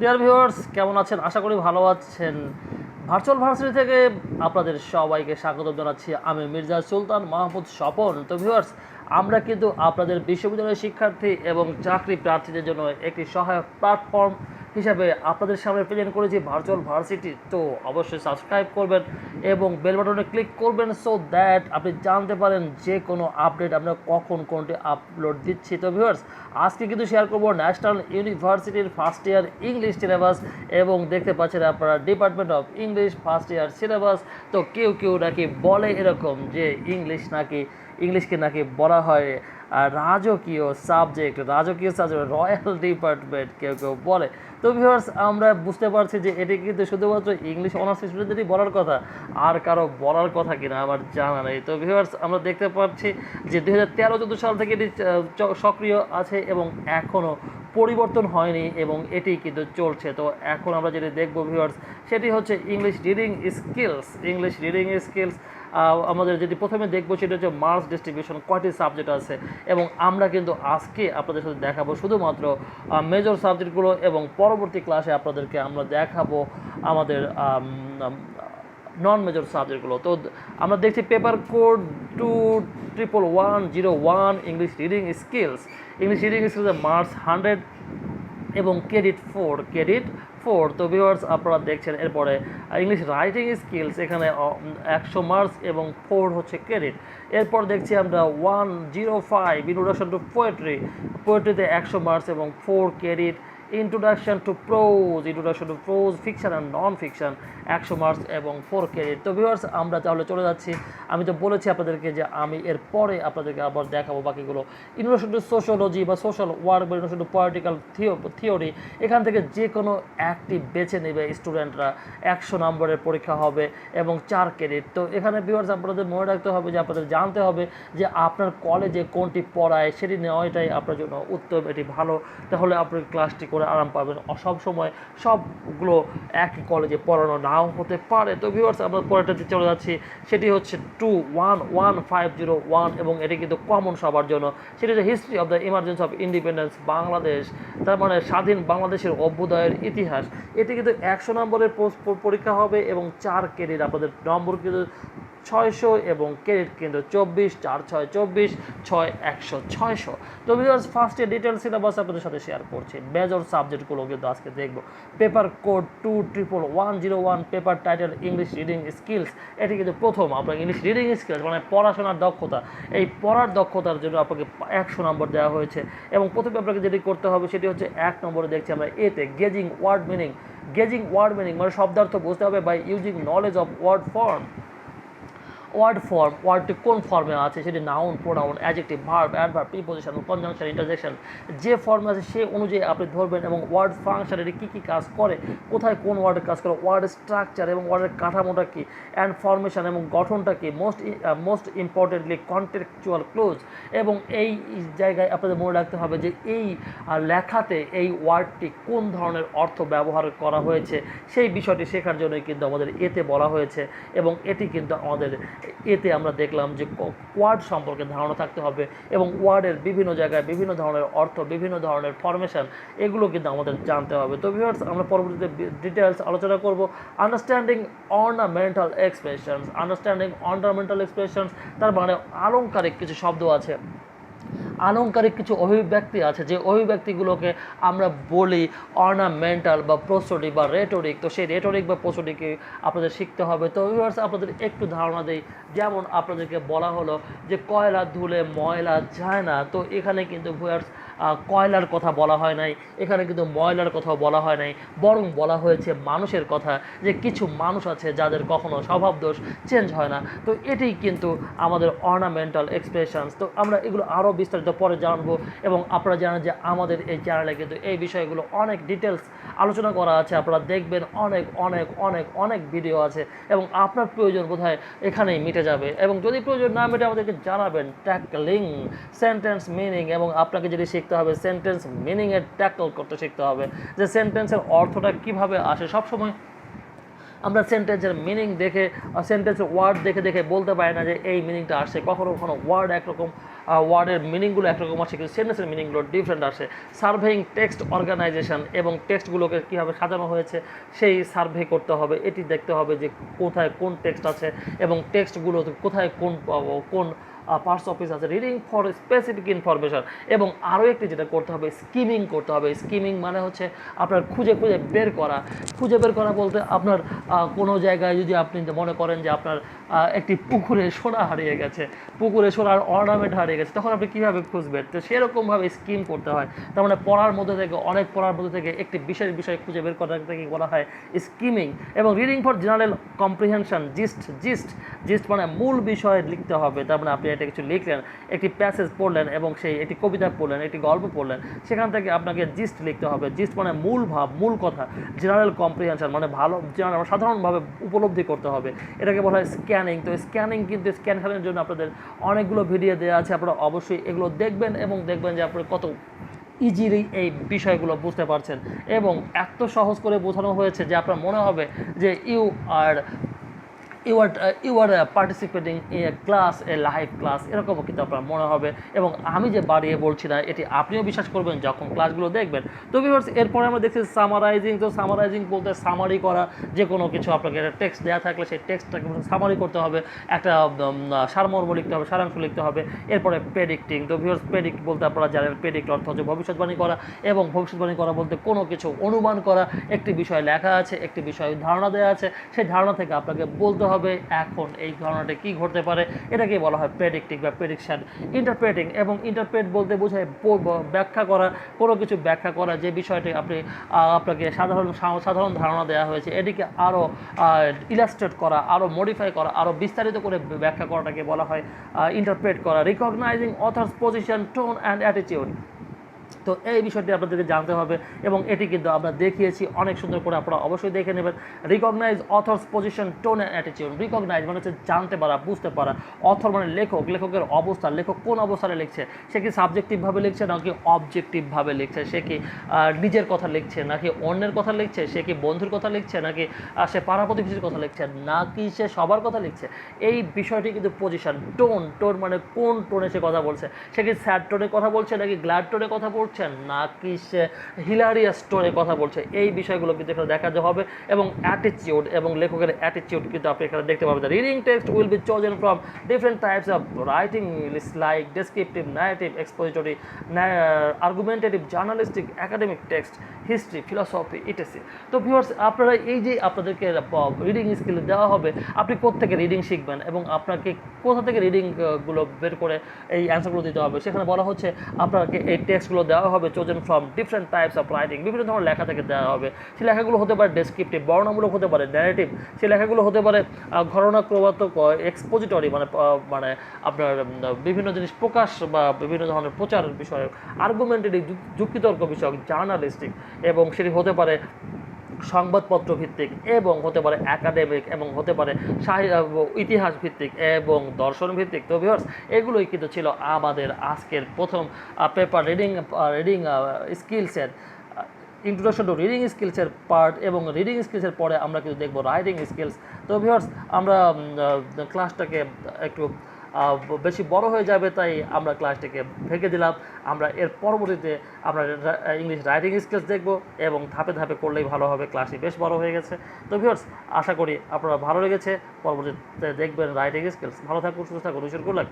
Dear viewers কেমন আছেন? আশা করি ভালো আছেন। ভার্চুয়াল ভার্সিটি থেকে আপনাদের সবাইকে স্বাগত জানাচ্ছি। আমি মির্জা সুলতান মাহমুদ স্বপন। তো ভিউয়ার্স আমরা কিন্তু আপনাদের বিশ্ববিদ্যালয়ের শিক্ষার্থী এবং চাকরি প্রার্থীদের জন্য একটি সহায়ক প্ল্যাটফর্ম হিসাবে আপনাদের সামনে প্রেজেন্ট করেছি ভার্চুয়াল ভার্সিটি তো অবশ্যই সাবস্ক্রাইব করবেন এবং বেল বাটনে ক্লিক করবেন সো দ্যাট আপনি জানতে পারেন যে কোনো আপডেট আমরা কখন কোনটি আপলোড দিচ্ছি। তো ভিউয়ার্স আজকে কিন্তু শেয়ার করব ন্যাশনাল ইউনিভার্সিটির ফার্স্ট ইয়ার ইংলিশ সিলেবাস এবং দেখতে পাচ্ছেন আপনারা department of English first year syllabus তো কেউ কেউ নাকি বলে এরকম যে ইংলিশ নাকি ইংলিশকে নাকি বলা হয়। রাজকীয় সাবজেক্ট রাজকীয় সাবজেক্ট রয়্যাল ডিপার্টমেন্ট কেউ কেউ বলে। তো ভিউয়ার্স আমরা বুঝতে পারছি যে এটি কিন্তু শুধুমাত্র ইংলিশ অনার্স স্টুডেন্টদেরই বলার কথা, আর কারও বলার কথা কিনা আমার জানা নেই। তো ভিউয়ার্স আমরা দেখতে পাচ্ছি যে দু হাজার তেরো চোদ্দ সাল থেকে এটি সক্রিয় আছে এবং এখনও পরিবর্তন হয়নি এবং এটি কিন্তু চলছে। তো এখন আমরা যেটি দেখব ভিউয়ার্স সেটি হচ্ছে English reading skills English reading skills আমাদের যেটি প্রথমে দেখব সেটা হচ্ছে মার্কস ডিস্ট্রিবিউশন কয়টি সাবজেক্ট আছে এবং আমরা কিন্তু আজকে আপনাদের সাথে দেখাবো শুধুমাত্র মেজর সাবজেক্টগুলো এবং পরবর্তী ক্লাসে আপনাদেরকে আমরা দেখাবো আমাদের নন মেজর সাবজেক্টগুলো তো আমরা দেখছি paper code two triple one zero one English reading skills English reading স্কিলসে marks hundred এবং ক্রেডিট ফোর ক্রেডিট ফোর তো ভিউয়ার্স আপনারা দেখছেন, এরপরে ইংলিশ রাইটিং স্কিলস এখানে একশো মার্কস এবং ফোর হচ্ছে ক্রেডিট এরপর দেখছি আমরা one zero five introduction to poetry পোয়েট্রিতে একশো মার্কস এবং four credit introduction to prose introduction to prose fiction and non fiction একশো মার্কস এবং ফোর ক্রেডিট তো ভিউয়ার্স আমরা তাহলে চলে যাচ্ছি। আমি তো বলেছি আপনাদেরকে যে আমি এর পরে আপনাদেরকে আবার দেখাবো বাকিগুলো। ইন্ট্রোডাকশন টু সোশ্যোলজি বা সোশ্যাল ওয়ার্ক বা ইন্ট্রোডাকশন টু পলিটিক্যাল থিওরি এখান থেকে যে কোনো একটি বেছে নেবে স্টুডেন্টরা একশো নম্বরের পরীক্ষা হবে এবং চার ক্রেডিট তো এখানে ভিউয়ার্স আপনাদের মনে রাখতে হবে যে আপনাদের জানতে হবে যে আপনার কলেজে কোনটি পড়ায়, সেটি নেওয়াটাই আপনার জন্য উত্তম, এটি ভালো। তাহলে আপনি ক্লাসটি করে আরাম পাবেন সব সময় সবগুলো একই কলেজে পড়ানো নাও হতে পারে। তো ভিউয়ার্স আমরা পরেরটাতে চলে যাচ্ছি, সেটি হচ্ছে two one one five zero one এবং এটি কিন্তু কমন সবার জন্য। সেটি হচ্ছে history of the emergency of independence Bangladesh. তার মানে স্বাধীন বাংলাদেশের অভ্যুদয়ের ইতিহাস। এটি কিন্তু একশো নম্বরের পরীক্ষা হবে এবং চার ক্রেডিট আপনাদের নম্বর কিন্তু ছয়শো এবং ক্রেডিট কিন্তু চব্বিশ, চার ছয় চব্বিশ, ছয় একশো ছয়শো। তো ভিউয়ার্স ফার্স্টে ডিটেল সিলেবাস আপনাদের সাথে শেয়ার করছি। মেজর সাবজেক্টগুলো কিন্তু আজকে দেখব। Paper code two triple one zero one paper title English reading skills এটি কিন্তু প্রথম আপনার ইংলিশ রিডিং স্কিলস মানে পড়াশোনার দক্ষতা। এই পড়ার দক্ষতার জন্য আপনাকে একশো নম্বর দেওয়া হয়েছে। এবং প্রথমে আপনাকে যেটি করতে হবে, সেটি হচ্ছে এক নম্বরে দেখছি আমরা এতে guessing word meaning guessing word meaning মানে শব্দার্থ বুঝতে হবে by using knowledge of word form word form, ওয়ার্ডটি কোন ফর্মে আছে সেটি noun pronoun adjective verb adverb preposition conjunction interjection যে ফর্মে আছে সে অনুযায়ী আপনি ধরবেন এবং ওয়ার্ড ফাংশন এটি কী কী কাজ করে, কোথায় কোন ওয়ার্ডের কাজ করে, ওয়ার্ড স্ট্রাকচার এবং ওয়ার্ডের কাঠামোটা কী অ্যান্ড ফর্মেশন এবং গঠনটা কী most most importantly contextual clues এবং এই জায়গায় আপনাদের মনে রাখতে হবে যে এই লেখাতে এই ওয়ার্ডটি কোন ধরনের অর্থ ব্যবহার করা হয়েছে, সেই বিষয়টি শেখার জন্যই কিন্তু আমাদের এতে বলা হয়েছে এবং এটি কিন্তু আমাদের এতে আমরা দেখলাম যে ওয়ার্ড সম্পর্কে ধারণা থাকতে হবে এবং ওয়ার্ডের বিভিন্ন জায়গায় বিভিন্ন ধরনের অর্থ, বিভিন্ন ধরনের ফরমেশন এগুলো কিন্তু আমাদের জানতে হবে। তো ভিউয়ার্স আমরা পরবর্তীতে ডিটেলস আলোচনা করব। Understanding ornamental expressions understanding ornamental expressions তার মানে আলংকারিক কিছু শব্দ আছে। আলংকারিক কিছু অভিব্যক্তি আছে, যে অভিব্যক্তিগুলোকে আমরা বলি অর্নামেন্টাল বা প্রসোডিক বা রেটোরিক তো সেই রেটোরিক বা প্রসোডিকে আপনাদের শিখতে হবে। তো ভিউয়ার্স আপনাদের একটু ধারণা দেই। যেমন আপনাদেরকে বলা হলো যে কয়লা ধুলে ময়লা যায় না, তো এখানে কিন্তু ভিউয়ার্স কয়লার কথা বলা হয় নাই। এখানে কিন্তু ময়লার কথাও বলা হয় নাই। বরং বলা হয়েছে মানুষের কথা, যে কিছু মানুষ আছে যাদের কখনো স্বভাব দোষ চেঞ্জ হয় না। তো এটি কিন্তু আমাদের অর্নামেন্টাল এক্সপ্রেশনস তো আমরা এগুলো আরও বিস্তারিত পরে জানব এবং আপনারা জানেন যে আমাদের এই চ্যানেলে কিন্তু এই বিষয়গুলো অনেক ডিটেলস আলোচনা করা আছে। আপনারা দেখবেন অনেক অনেক অনেক অনেক ভিডিও আছে এবং আপনার প্রয়োজন বোধহয় এখানেই মিটে যাবে এবং যদি প্রয়োজন না মেটে আমাদেরকে জানাবেন ট্যাকলিং সেন্টেন্স মিনিং এবং আপনাকে যদি শিখতে হবে সেন্টেন্স মিনিংয়ের ট্যাকল করতে শিখতে হবে। যে সেন্টেন্সের অর্থটা কীভাবে আসে? সবসময় আমরা সেন্টেন্সের মিনিং দেখে সেন্টেন্সের ওয়ার্ড দেখে দেখে বলতে পারি না যে এই মিনিংটা আসছে কখনো কখনো ওয়ার্ড একরকম ওয়ার্ডের মিনিংগুলো একরকম আছে, কিন্তু সেন্টেন্সের মিনিংগুলো ডিফারেন্ট আসে সার্ভেইং টেক্সট অর্গানাইজেশন এবং টেক্সটগুলোকে কীভাবে সাজানো হয়েছে, সেই সার্ভে করতে হবে, এটি দেখতে হবে যে কোথায় কোন টেক্সট আছে এবং টেক্সটগুলো কোথায় কোন কোন পার্টস অফিস আছে রিডিং ফর স্পেসিফিক ইনফরমেশন এবং আরও একটি যেটা করতে হবে স্কিমিং করতে হবে। স্কিমিং মানে হচ্ছে আপনার খুঁজে খুঁজে বের করা। খুঁজে বের করা বলতে আপনার কোনো জায়গায় যদি আপনি মনে করেন যে আপনার একটি পুকুরে সোনা হারিয়ে গেছে, পুকুরে সোনার অর্নামেন্ট হারিয়ে গেছে, তখন আপনি কীভাবে খুঁজবেন? তো সেরকমভাবে স্কিম করতে হয়। তার মানে পড়ার মধ্যে থেকে, অনেক পড়ার মধ্যে থেকে একটি বিশেষ বিষয় খুঁজে বের করা থেকে বলা হয় স্কিমিং এবং reading for general comprehension gist gist gist মানে মূল বিষয়ে লিখতে হবে, তার মানে আপনি এটা কিছু লিখলেন, একটি প্যাসেজ পড়লেন এবং সেই একটি কবিতা পড়লেন, একটি গল্প পড়লেন, সেখান থেকে আপনাকে জিস্ট লিখতে হবে। জিস্ট মানে মূল ভাব, মূল কথা জেনারেল কম্প্রিহেনশন মানে ভালো, general- সাধারণভাবে উপলব্ধি করতে হবে। এটাকে বলা হয় স্ক্যানিং তো স্ক্যানিং কিন্তু স্ক্যানের জন্য আপনাদের অনেকগুলো ভিডিও দেওয়া আছে, আপনারা অবশ্যই এগুলো দেখবেন এবং দেখবেন যে আপনার কত ইজিলি এই বিষয়গুলো বুঝতে পারছেন। এবং এত সহজ করে বোঝানো হয়েছে যে আপনার মনে হবে যে you are you are you are participating a class a live class এরকমও কিন্তু আপনার মনে হবে। এবং আমি যে বাড়িয়ে বলছি না, এটি আপনিও বিশ্বাস করবেন, যখন ক্লাসগুলো দেখবেন। তো ভিউয়ার্স এরপরে আমরা দেখছি সামারাইজিং তো সামারাইজিং বলতে সামারি করা, যে কোনো কিছু আপনাকে একটা টেক্সট দেওয়া থাকলে সেই টেক্সটটাকে সামারি করতে হবে, একটা সারমর্ম লিখতে হবে, সারাংশ লিখতে হবে, এরপরে প্রেডিক্টিং তো ভিউয়ার্স প্রেডিক্ট বলতে আপনারা জানেন প্রেডিক্ট অর্থ হচ্ছে ভবিষ্যৎবাণী করা এবং ভবিষ্যৎবাণী করা বলতে কোনো কিছু অনুমান করা। একটি বিষয় লেখা আছে, একটি বিষয় ধারণা দেওয়া আছে, সেই ধারণা থেকে আপনাকে বলতে হবে এখন এই ঘটনাটা কি ঘটতে পারে এটাকে বলা হয় প্রেডিক্টিং বা প্রেডিকশন ইন্টারপ্রেটিং এবং ইন্টারপ্রেট বলতে বোঝায় ব্যাখ্যা করা, কোনো কিছু ব্যাখ্যা করা, যে বিষয়টি আপনি আপনাকে সাধারণ সাধারণ ধারণা দেওয়া হয়েছে, এটিকে আরও ইলাস্ট্রেট করা, আরও মডিফাই করা, আরও বিস্তারিত করে ব্যাখ্যা করাটাকে বলা হয় ইন্টারপ্রেট করা। Recognizing author's position tone and attitude তো এই বিষয়টি আপনাদেরকে জানতে হবে এবং এটি কিন্তু আমরা দেখিয়েছি। অনেক সুন্দর করে আপনারা অবশ্যই দেখে নেবেন। Recognize author's position tone and attitude recognize মানে হচ্ছে জানতে পারা, বুঝতে পারা। অথর মানে লেখক। লেখকের অবস্থা, লেখক কোন অবস্থানে লিখছে? সে কি সাবজেক্টিভভাবে লিখছে নাকি অবজেক্টিভভাবে লিখছে? সে কি নিজের কথা লিখছে নাকি অন্যের কথা লিখছে? সে কি বন্ধুর কথা লিখছে নাকি সে পাড়া প্রতিবেশীর কথা লিখছে নাকি সে সবার কথা লিখছে? এই বিষয়টি কিন্তু পজিশন টোন টোন মানে কোন টোনে সে কথা বলছে? সে কি স্যাড টোনে কথা বলছে নাকি গ্ল্যাড টোনে কথা বলছে নাকি সে হিলারিয়াস টোনে কথা বলছে? এই বিষয়গুলো কিন্তু এখানে দেখা হবে এবং অ্যাটিটিউড এবং লেখকের অ্যাটিটিউড কিন্তু আপনি এখানে দেখতে পাবেন। Reading text will be chosen from different types of writing like descriptive narrative, expository argumentative journalistic academic text history philosophy etc তো ভিউয়ার্স আপনারা এই যে আপনাদেরকে রিডিং স্কিল দেওয়া হবে, আপনি কোথেকে রিডিং শিখবেন এবং আপনাকে কোথা থেকে রিডিংগুলো বের করে এই অ্যান্সারগুলো দিতে হবে? সেখানে বলা হচ্ছে আপনাকে এই টেক্সটগুলো দেওয়া হবে chosen from different types of writing বিভিন্ন ধরনের লেখা থেকে দেওয়া হবে। সেই লেখাগুলো হতে পারে ডেসক্রিপটিভ বর্ণামূলক হতে পারে ন্যারেটিভ সেই লেখাগুলো হতে পারে ঘটনা ঘটনাক্রমাত্মক এক্সপোজিটরি মানে মানে আপনার বিভিন্ন জিনিস প্রকাশ বা বিভিন্ন ধরনের প্রচার বিষয়ক আর্গুমেন্টেটিভ যুক্তিতর্ক বিষয়ক জার্নালিস্টিক এবং সেটি হতে পারে সংবাদপত্র ভিত্তিক এবং হতে পারে একাডেমিক এবং হতে পারে ইতিহাস ভিত্তিক এবং দর্শন ভিত্তিক তো ভিউয়ার্স এগুলোই কিন্তু ছিল আমাদের আজকের প্রথম পেপার রিডিং রিডিং স্কিলসের ইন্ট্রোডাকশন টু রিডিং স্কিলসের পার্ট এবং রিডিং স্কিলসের পরে আমরা কিন্তু দেখব রাইটিং স্কিলস তো ভিউয়ার্স আমরা ক্লাসটাকে একটু বেশি বড় হয়ে যাবে, তাই আমরা ক্লাসটিকে ভেঙে দিলাম। আমরা এর পরবর্তীতে আমরা ইংলিশ রাইটিং স্কিলস দেখব এবং ধাপে ধাপে করলেই ভালো হবে, ক্লাসটি বেশ বড় হয়ে গেছে। তো ভিউয়ার্স আশা করি আপনারা ভালো লেগেছে। পরবর্তীতে দেখবেন রাইটিং স্কিলস ভালো থাকুন, সুস্থ থাকুন গুড লাক